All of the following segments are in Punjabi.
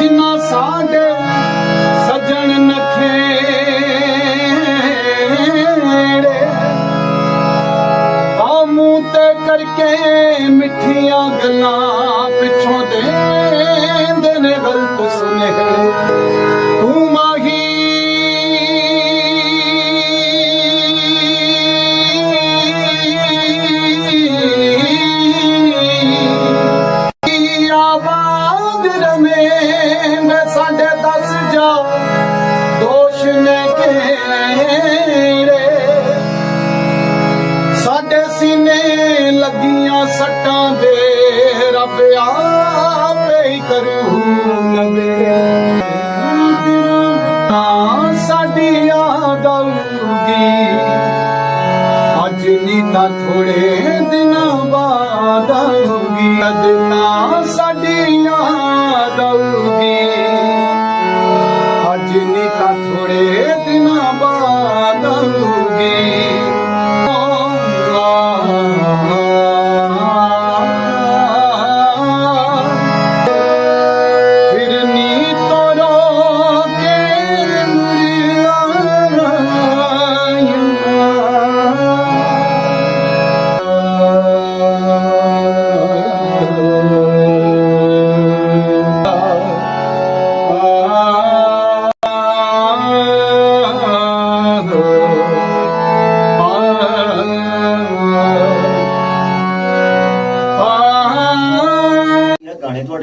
ਸਾਡੇ ਸੱਜਣ ਨਖੇੜੇ ਆ ਮੂੰਹ ਤੇ ਕਰਕੇ ਮਿੱਠੀਆਂ ਗੱਲਾਂ ਪਿੱਛੋਂ ਦੇਂਦੇ ਨੇ ਗਲਤ ਸੁਨੇਹੜੇ ਤੂੰ ਮਾਹੀ ਜਾ ਦੋਸ਼ ਨੇ ਕਿਹੜੇ ਸਾਡੇ ਸੀਨੇ ਲੱਗੀਆਂ ਸੱਟਾਂ ਦੇ, ਰੱਬ ਆਪੇ ਹੀ ਕਰੂ ਨਵੇੜੇ ਤਾਂ ਸਾਡੀਆਂ ਦਲੂਗੀ ਅੱਜ ਨਹੀਂ ਤਾਂ ਥੋੜੇ ਦਿਨਾਂ ਬਾਅਦ ਆਊਗੀ। ਅੱਜ ਤਾਂ ਸਾਡੀ ਯਾਦ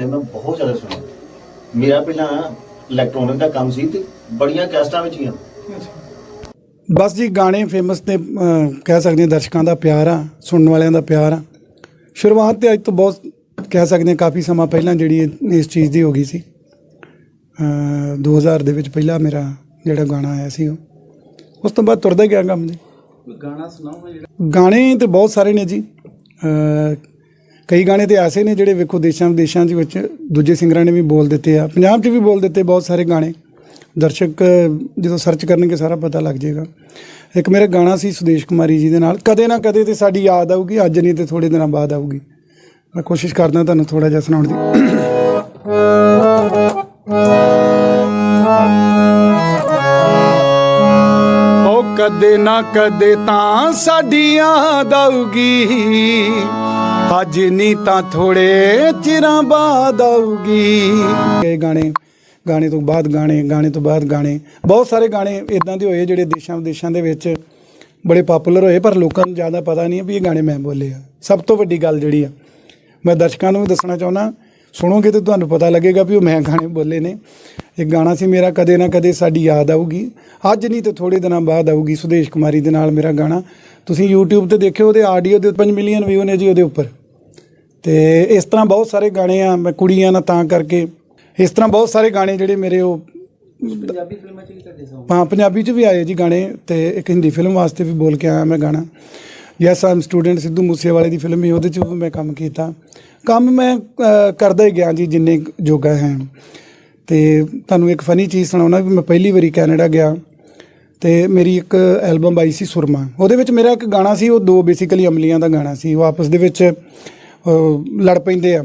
ਤੁਹਾਡੇ ਮੈਂ ਬਹੁਤ ਜ਼ਿਆਦਾ ਸੁਣੇ ਮੇਰਾ ਪਹਿਲਾਂ ਇਲੈਕਟ੍ਰੋਨਿਕ ਦਾ ਕੰਮ ਸੀ ਤੇ ਬੜੀਆਂ ਕੈਸਟਾਂ ਵਿੱਚ ਹੀ ਆ। ਬਸ ਜੀ ਗਾਣੇ ਫੇਮਸ ਤੇ ਅਹ, ਕਹਿ ਸਕਦੇ ਹਾਂ ਦਰਸ਼ਕਾਂ ਦਾ ਪਿਆਰ ਆ ਸੁਣਨ ਵਾਲਿਆਂ ਦਾ ਪਿਆਰ ਆ। ਸ਼ੁਰੂਆਤ ਤੇ ਅੱਜ ਤੋਂ ਬਹੁਤ ਕਹਿ ਸਕਦੇ ਹਾਂ ਕਾਫੀ ਸਮਾਂ ਪਹਿਲਾਂ ਜਿਹੜੀ ਇਸ ਚੀਜ਼ ਦੀ ਹੋ ਗਈ ਸੀ। ਅਹ, 2000 ਦੇ ਵਿੱਚ ਪਹਿਲਾ ਮੇਰਾ ਜਿਹੜਾ ਗਾਣਾ ਆਇਆ ਸੀ ਉਹ। ਉਸ ਤੋਂ ਬਾਅਦ ਤੁਰਦਾ ਗਿਆ ਕੰਮ ਜੀ। ਗਾਣਾ ਸੁਣਾਓ ਜਿਹੜਾ ਗਾਣੇ ਤੇ ਬਹੁਤ ਸਾਰੇ ਨੇ ਜੀ। ਕਈ ਗਾਣੇ ਤੇ ਐਸੇ ਨੇ ਜਿਹੜੇ ਵੇਖੋ ਦੇਸ਼ਾਂ ਵਿਦੇਸ਼ਾਂ ਦੇ ਵਿੱਚ ਦੂਜੇ ਸਿੰਗਰਾਂ ਨੇ ਵੀ ਬੋਲ ਦਿੱਤੇ ਆ। ਪੰਜਾਬ 'ਚ ਵੀ ਬੋਲ ਦਿੱਤੇ ਬਹੁਤ ਸਾਰੇ ਗਾਣੇ। ਦਰਸ਼ਕ, ਜਦੋਂ ਸਰਚ ਕਰਨਗੇ ਸਾਰਾ ਪਤਾ ਲੱਗ ਜਾਏਗਾ। ਇੱਕ ਮੇਰਾ ਗਾਣਾ ਸੀ ਸੁਦੇਸ਼ ਕੁਮਾਰੀ ਜੀ ਦੇ ਨਾਲ। ਕਦੇ ਨਾ ਕਦੇ ਤੇ ਸਾਡੀ ਯਾਦ ਆਊਗੀ, ਅੱਜ ਨਹੀਂ ਤੇ ਥੋੜੇ ਦਿਨਾਂ ਬਾਅਦ ਆਊਗੀ। ਮੈਂ ਕੋਸ਼ਿਸ਼ ਕਰਦਾ ਤੁਹਾਨੂੰ ਥੋੜਾ ਜਿਹਾ ਸੁਣਾਉਣ ਦੀ। ਉਹ ਕਦੇ ਨਾ ਕਦੇ ਤਾਂ ਸਾਡੀ ਯਾਦ ਆਊਗੀ। ਅੱਜ ਨਹੀਂ ਤਾਂ ਥੋੜੇ ਚਿਰਾਂ ਬਾਅਦ ਆਊਗੀ। ਇਹ ਗਾਣੇ ਗਾਣੇ ਤੋਂ ਬਾਅਦ ਗਾਣੇ ਗਾਣੇ ਤੋਂ ਬਾਅਦ ਗਾਣੇ। ਬਹੁਤ ਸਾਰੇ ਗਾਣੇ ਇਦਾਂ ਦੇ ਹੋਏ ਜਿਹੜੇ ਦੇਸ਼ਾਂ ਵਿਦੇਸ਼ਾਂ ਦੇ ਵਿੱਚ ਬੜੇ ਪਪੂਲਰ ਹੋਏ, ਪਰ ਲੋਕਾਂ ਨੂੰ ਜ਼ਿਆਦਾ ਪਤਾ ਨਹੀਂ ਹੈ ਵੀ ਇਹ ਗਾਣੇ ਮੈਂ ਬੋਲੇ ਆ। ਸਭ ਤੋਂ ਵੱਡੀ ਗੱਲ ਜਿਹੜੀ ਆ, ਮੈਂ ਦਰਸ਼ਕਾਂ ਨੂੰ ਵੀ ਦੱਸਣਾ ਚਾਹੁੰਦਾ ਸੁਣੋਗੇ ਤੇ ਤੁਹਾਨੂੰ ਪਤਾ ਲੱਗੇਗਾ ਵੀ ਉਹ ਮੈਂ ਗਾਣੇ ਬੋਲੇ ਨੇ। ਇੱਕ ਗਾਣਾ ਸੀ ਮੇਰਾ ਕਦੇ ਨਾ ਕਦੇ ਸਾਡੀ ਯਾਦ ਆਊਗੀ। ਅੱਜ ਨਹੀਂ ਤੇ ਥੋੜੇ ਦਿਨਾਂ ਬਾਅਦ ਆਊਗੀ ਸੁਦੇਸ਼ ਕੁਮਾਰੀ ਦੇ ਨਾਲ ਮੇਰਾ ਗਾਣਾ। ਤੁਸੀਂ YouTube ਤੇ ਦੇਖਿਓ ਉਹਦੇ ਆਡੀਓ ਦੇ 5 ਮਿਲੀਅਨ ਵਿਊ ਨੇ ਜੀ ਉਹਦੇ ਉੱਪਰ। ਤੇ ਇਸ ਤਰ੍ਹਾਂ ਬਹੁਤ ਸਾਰੇ ਗਾਣੇ ਆ ਮੈਂ ਕੁੜੀਆਂ ਨਾਲ ਤਾਂ ਕਰਕੇ। ਇਸ ਤਰ੍ਹਾਂ ਬਹੁਤ ਸਾਰੇ ਗਾਣੇ ਜਿਹੜੇ ਮੇਰੇ ਉਹ ਪੰਜਾਬੀ ਫਿਲਮਾਂ ਚ ਵੀ ਤੁਹਾਡੇ ਸੌਂਗ ਹਾਂ ਪੰਜਾਬੀ ਚ ਵੀ ਆਏ ਜੀ ਗਾਣੇ ਤੇ ਇੱਕ ਹਿੰਦੀ ਫਿਲਮ ਵਾਸਤੇ ਵੀ ਬੋਲ ਕੇ ਆਇਆ ਮੈਂ ਗਾਣਾ। ਯੈਸ ਆਮ ਸਟੂਡੈਂਟ ਸਿੱਧੂ ਮੂਸੇਵਾਲੇ ਦੀ ਫਿਲਮ ਹੀ ਉਹਦੇ ਚ ਵੀ ਮੈਂ ਕੰਮ ਕੀਤਾ। ਕੰਮ ਮੈਂ ਅਹ, ਕਰਦਾ ਹੀ ਗਿਆ ਜੀ ਜਿੰਨੇ ਕੁ ਜੋਗਾ ਹੈ। ਤੇ ਤੁਹਾਨੂੰ ਇੱਕ ਫਨੀ ਚੀਜ਼ ਸੁਣਾਉਣਾ ਵੀ ਮੈਂ ਪਹਿਲੀ ਵਾਰੀ ਕੈਨੇਡਾ ਗਿਆ ਤੇ ਮੇਰੀ ਇੱਕ ਐਲਬਮ ਆਈ ਸੀ ਸੁਰਮਾ। ਉਹਦੇ ਵਿੱਚ ਮੇਰਾ ਇੱਕ ਗਾਣਾ ਸੀ ਉਹ ਦੋ ਬੇਸਿਕਲੀ ਅਮਲੀਆਂ ਦਾ ਗਾਣਾ ਸੀ। ਉਹ ਆਪਸ ਦੇ ਵਿੱਚ ਅਹ, ਲੜ ਪੈਂਦੇ ਆ।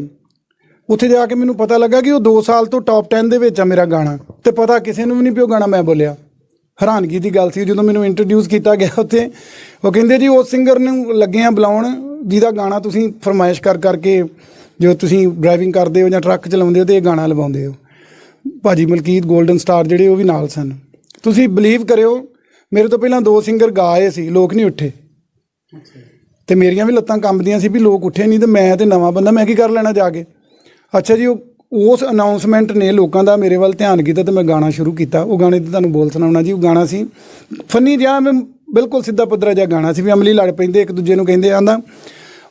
ਉੱਥੇ ਜਾ ਕੇ ਮੈਨੂੰ ਪਤਾ ਲੱਗਾ ਕਿ ਉਹ 2 ਸਾਲ ਤੋਂ ਟੌਪ 10 ਦੇ ਵਿੱਚ ਆ ਮੇਰਾ ਗਾਣਾ। ਤੇ ਪਤਾ ਕਿਸੇ ਨੂੰ ਵੀ ਨਹੀਂ ਪਿਓ ਗਾਣਾ ਮੈਂ ਬੋਲਿਆ। ਹੈਰਾਨਗੀ ਦੀ ਗੱਲ ਸੀ ਜਦੋਂ ਮੈਨੂੰ ਇੰਟਰੋਡਿਊਸ ਕੀਤਾ ਗਿਆ ਉੱਥੇ ਉਹ ਕਹਿੰਦੇ ਜੀ ਉਸ ਸਿੰਗਰ ਨੂੰ ਲੱਗੇ ਆ ਬੁਲਾਉਣ। ਜਿਹਦਾ ਗਾਣਾ ਤੁਸੀਂ ਫਰਮਾਇਸ਼ ਕਰ ਕਰਕੇ ਜੋ ਤੁਸੀਂ ਡਰਾਈਵਿੰਗ ਕਰਦੇ ਹੋ ਜਾਂ ਟਰੱਕ ਚਲਾਉਂਦੇ ਹੋ ਤੇ ਇਹ ਗਾਣਾ ਲਵਾਉਂਦੇ ਹੋ। ਭਾਜੀ ਮਲਕੀਤ 골ਡਨ ਸਟਾਰ ਜਿਹੜੇ ਉਹ ਵੀ ਨਾਲ ਸਨ। ਤੁਸੀਂ ਬਲੀਵ ਕਰਿਓ, ਮੇਰੇ ਤੋਂ ਪਹਿਲਾਂ ਦੋ ਸਿੰਗਰ ਗਾਏ ਸੀ, ਲੋਕ ਨਹੀਂ ਉੱਠੇ। ਤੇ ਮੇਰੀਆਂ ਵੀ ਲੱਤਾਂ ਕੰਬਦੀਆਂ ਸੀ ਵੀ ਲੋਕ ਉੱਠੇ ਨਹੀਂ ਤੇ ਮੈਂ ਤੇ ਨਵਾਂ ਬੰਦਾ, ਮੈਂ ਕੀ ਕਰ ਲੈਣਾ ਜਾ ਕੇ? ਅੱਛਾ ਜੀ, ਉਹ ਉਸ ਅਨਾਉਂਸਮੈਂਟ ਨੇ ਲੋਕਾਂ ਦਾ ਮੇਰੇ ਵੱਲ ਧਿਆਨ ਕੀਤਾ ਤੇ ਮੈਂ ਗਾਣਾ ਸ਼ੁਰੂ ਕੀਤਾ। ਉਹ ਗਾਣੇ ਤੇ ਤੁਹਾਨੂੰ ਬੋਲ ਸੁਣਾਉਣਾ ਜੀ, ਉਹ ਗਾਣਾ ਸੀ, ਫਨੀ ਜਿਹਾ, ਮੈਂ ਬਿਲਕੁਲ ਸਿੱਧਾ ਪੱਧਰਾ ਜਿਹਾ ਗਾਣਾ ਸੀ ਵੀ ਅਮਲੀ ਲੜ ਪੈਂਦੇ, ਇੱਕ ਦੂਜੇ ਨੂੰ ਕਹਿੰਦੇ ਆਂਦਾ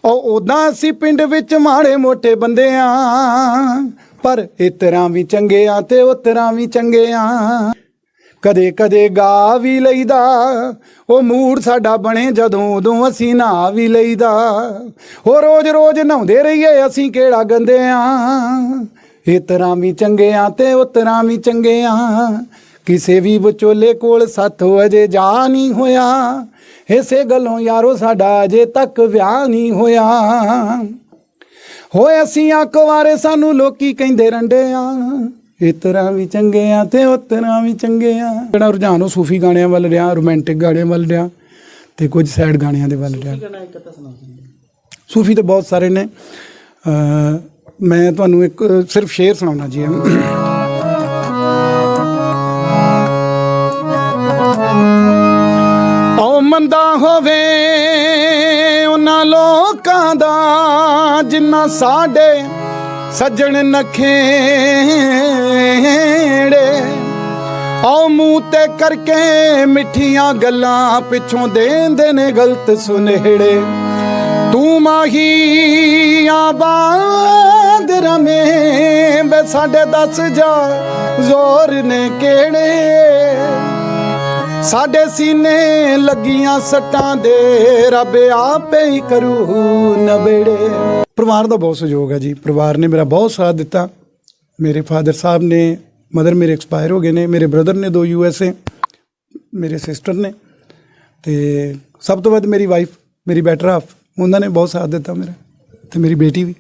ਉਹ ਉਦਾਂ ਅਸੀਂ ਪਿੰਡ ਵਿੱਚ ਮਾੜੇ ਮੋਟੇ ਬੰਦੇ ਆ। ਪਰ ਇਹ ਤਰ੍ਹਾਂ ਵੀ ਚੰਗੇ ਆ ਤੇ ਉਹ ਵੀ ਚੰਗੇ ਆ। ਕਦੇ ਕਦੇ ਗਾ ਵੀ ਲਈਦਾ, ਉਹ ਮੂਡ ਸਾਡਾ ਬਣੇ ਜਦੋਂ ਉਦੋਂ ਅਸੀਂ ਨਹਾ ਵੀ ਲਈਦਾ। ਉਹ ਰੋਜ਼ ਰੋਜ਼ ਨਹਾਉਂਦੇ ਰਹੀਏ, ਅਸੀਂ ਕਿਹੜਾ ਗੰਦੇ ਆ। ਇਹ ਤਰ੍ਹਾਂ ਵੀ ਚੰਗੇ ਆ ਤੇ ਉਹ ਤਰ੍ਹਾਂ ਵੀ ਚੰਗੇ ਆ। ਕਿਸੇ ਵੀ ਵਿਚੋਲੇ ਕੋਲ ਸਾਥੋਂ ਅਜੇ ਜਾ ਨਹੀਂ ਹੋਇਆ। ਇਸੇ ਗੱਲੋਂ ਯਾਰੋ ਸਾਡਾ ਅਜੇ ਤੱਕ ਵਿਆਹ ਨਹੀਂ ਹੋਇਆ। ਹੋਏ ਅਸੀਂ ਆ ਕੁਵਾਰੇ ਸਾਨੂੰ ਲੋਕੀ ਕਹਿੰਦੇ ਰੰਡੇ ਆ। ਇਹ ਤਰ੍ਹਾਂ ਵੀ ਚੰਗੇ ਆ ਤੇ ਉਹ ਤਰ੍ਹਾਂ ਵੀ ਚੰਗੇ ਆ। ਜਿਹੜਾ ਰੁਝਾਨ ਉਹ ਸੂਫੀ ਗਾਣਿਆਂ ਵੱਲ ਰਿਹਾ ਰੋਮਾਂਟਿਕ ਗਾਣਿਆਂ ਵੱਲ ਰਿਹਾ ਤੇ ਕੁਝ ਸੈਡ ਗਾਣਿਆਂ ਦੇ ਵੱਲ ਰਿਹਾ। ਸੂਫੀ ਤੇ ਬਹੁਤ ਸਾਰੇ ਨੇ। ਮੈਂ ਤੁਹਾਨੂੰ ਇੱਕ ਸਿਰਫ ਸ਼ੇਰ ਸੁਣਾਉਣਾ ਜੀ। ਓ ਹੋਵੇ ਉਹਨਾਂ ਲੋਕਾਂ ਦਾ ਜਿੰਨਾ ਸਾਡੇ ਸੱਜਣ ਨਖੇੜੇ। ਆਓ ਮੂੰਹ ਤੇ ਕਰਕੇ ਮਿੱਠੀਆਂ ਗੱਲਾਂ ਪਿੱਛੋਂ ਦੇਂਦੇ ਨੇ ਗਲਤ ਸੁਨੇੜੇ। ਤੂੰ ਮਾਹੀ ਆਬਾਦ ਰਮੇ ਬੇ ਸਾਡੇ ਦੱਸ ਜਾ ਜ਼ੋਰ ਨੇ ਕਿਹੜੇ? ਸਾਡੇ ਸੀਨੇ ਲੱਗੀਆਂ ਸੱਟਾਂ ਦੇ, ਰੱਬ ਆਪੇ ਹੀ ਕਰੂ ਨਬੇੜੇ ਪਰਿਵਾਰ ਦਾ ਬਹੁਤ ਸਹਿਯੋਗ ਹੈ ਜੀ। ਪਰਿਵਾਰ ਨੇ ਮੇਰਾ ਬਹੁਤ ਸਾਥ ਦਿੱਤਾ। ਮੇਰੇ ਫਾਦਰ ਸਾਹਿਬ ਨੇ, ਮਦਰ ਮੇਰੇ ਐਕਸਪਾਇਰ ਹੋ ਗਏ ਨੇ, ਮੇਰੇ ਬ੍ਰਦਰ ਨੇ ਦੋ ਯੂ ਐਸ ਏ, ਮੇਰੇ ਸਿਸਟਰ ਨੇ। ਤੇ ਸਭ ਤੋਂ ਵੱਧ ਮੇਰੀ ਵਾਈਫ, ਮੇਰੀ ਬੈਟਰ ਹਾਫ, ਉਹਨਾਂ ਨੇ ਬਹੁਤ ਸਾਥ ਦਿੱਤਾ ਮੇਰਾ। ਤੇ ਮੇਰੀ ਬੇਟੀ ਵੀ।